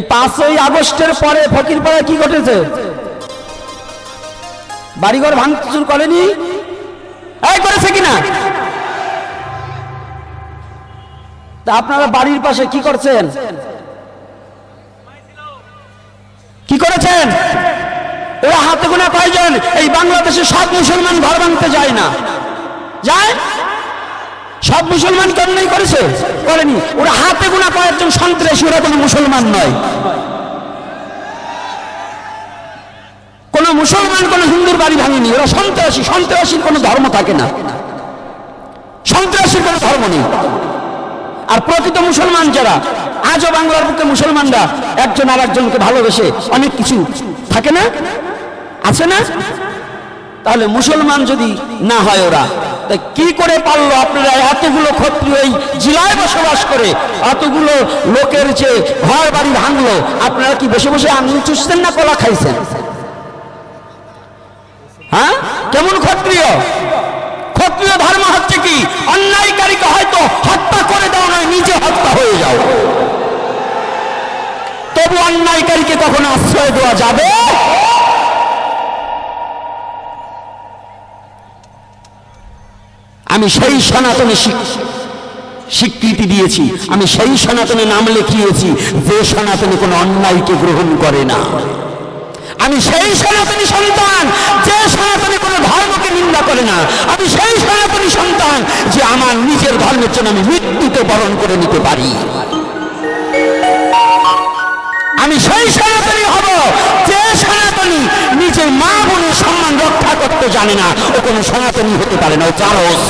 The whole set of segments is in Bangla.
এই পাঁচই আগস্টের পরে ফকিরপাড়ায় কি ঘটেছে? বাড়িঘর ভাঙচুর করেনি? করেছে কিনা? তা আপনারা বাড়ির পাশে কি করছেন? কি করেছেন? ওরা হাতে গোনা কয়জন? এই বাংলাদেশে সব মুসলমান ঘর ভাঙতে যায় না। যায়? সব মুসলমান কি করেছে? করেনি। ওরা হাতে গোনা কয়েকজন সন্ত্রাসী, ওরা কোনো মুসলমান নয়। কোন মুসলমান, কোন হিন্দুর বাড়ি ভাঙেনি। ওরা সন্ত্রাসী, সন্ত্রাসীর কোনো ধর্ম থাকে না। সন্ত্রাসীর কোনো ধর্ম নেই। আর প্রকৃত মুসলমান যারা, আজও বাংলার বুকে মুসলমানরা একজন আর একজনকে ভালোবেসে অনেক কিছু থাকে না? আছে না? তাহলে মুসলমান যদি না হয় ওরা কি করে পারল আপনারা? এতগুলো ক্ষত্রিয় এই জেলায় বসবাস করে, এতগুলো লোকের যে ঘর বাড়ি ভাঙলো, আপনারা কি বসে বসে আঙুল চুষছেন না কলা খাইছেন? হ্যাঁ? কেমন ক্ষত্রিয়? ক্ষত্রিয় ধর্ম হচ্ছে কি? অন্যায়কারীকে হয়তো হত্যা করে দাও, নয়, নিজে হত্যা হয়ে যাও। তবু অন্যায়কারীকে কখনো আশ্রয় দেওয়া যাবে? আমি সেই সনাতনী স্বীকৃতি দিয়েছি, আমি সেই সনাতনে নাম লিখিয়েছি, যে সনাতনে কোনো অন্যায়কে গ্রহণ করে না। আমি সেই সনাতনী সন্তান, যে সনাতনী কোনো ধর্মকে নিন্দা করে না। আমি সেই সনাতনী সন্তান, যে আমার নিজের ধর্মের জন্য আমি মৃত্যুতে বরণ করে নিতে পারি। আমি সেই সনাতনী হব যে সনাতনী নিজের মা বোনের সম্মান করতে জানে না, ও কোনো সনাতনী হতে পারে না, ও চারস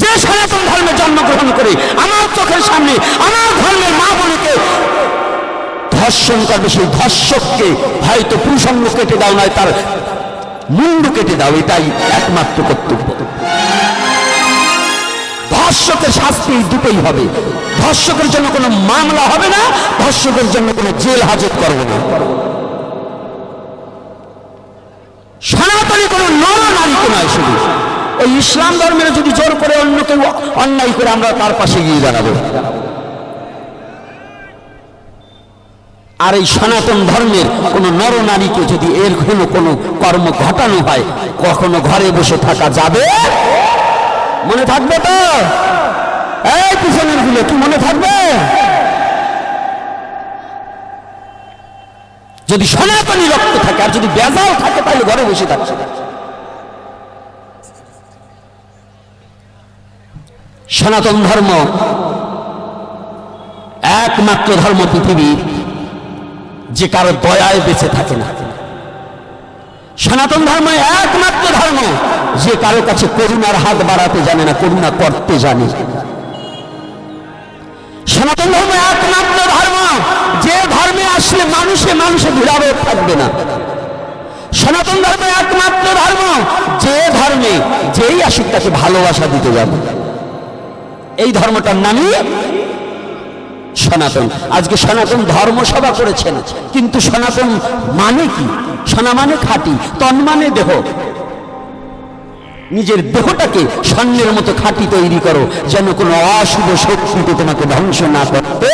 যে সনাতন ধর্মে জন্মগ্রহণ করে আমার চোখের সামনে, আমার ধর্মের মা বোনকে ধর্ষণ করবে, সেই ধর্ষককে হয়তো পুরুষঙ্গ কেটে দাও নয় তার মুন্ডু কেটে দাও, এটাই একমাত্র কর্তব্য। ধর্ষকের শাস্তি দুটোই হবে। ধর্ষকের জন্য কোনো মামলা হবে না, ধর্ষকের জন্য কোনো জেল হাজত করবে না। সনাতনী কোনো নর নারীকে নয় শুধু। ওই ইসলাম ধর্মের যদি জোর করে অন্য কেউ অন্যায় করে, আমরা তার পাশে গিয়ে দাঁড়াবো। আর এই সনাতন ধর্মের কোন নর নারীকে যদি এর কোনো কোনো কর্ম ঘটানো হয়, কখনো ঘরে বসে থাকা যাবে? মনে থাকবে তো? এই পিছনেরগুলো কি মনে থাকবে? যদি সনাতনী রক্ত থাকে আর যদি বেজাল থাকে, তাহলে ঘরে বসে থাকছে। সনাতন ধর্ম একমাত্র ধর্ম পৃথিবীর যে কারও দয়ায় বেঁচে থাকে না। সনাতন ধর্ম একমাত্র ধর্ম। যে কারও কাছে করুণার হাত বাড়াতে জানে না, করুণা করতে জানে। সনাতন ধর্ম একমাত্র ধর্ম। যে ধর্মে আসলে মানুষে মানুষে ভিড়াবে থাকবে না। সনাতন ধর্ম একমাত্র ধর্ম। যে ধর্মে যেই আসুক তাকে ভালোবাসা দিতে যাবে। এই ধর্মটার নামই সনাতন। আজকে সনাতন ধর্মসভা করেছেন, কিন্তু সনাতন মানে কি? সনা মানে খাঁটি তন মানে দেহ। নিজের দেহটাকে স্বর্ণের মতো খাঁটি তৈরি করো, যেন কোনো অশুভ শক্তিতে তোমাকে ধ্বংস না করতে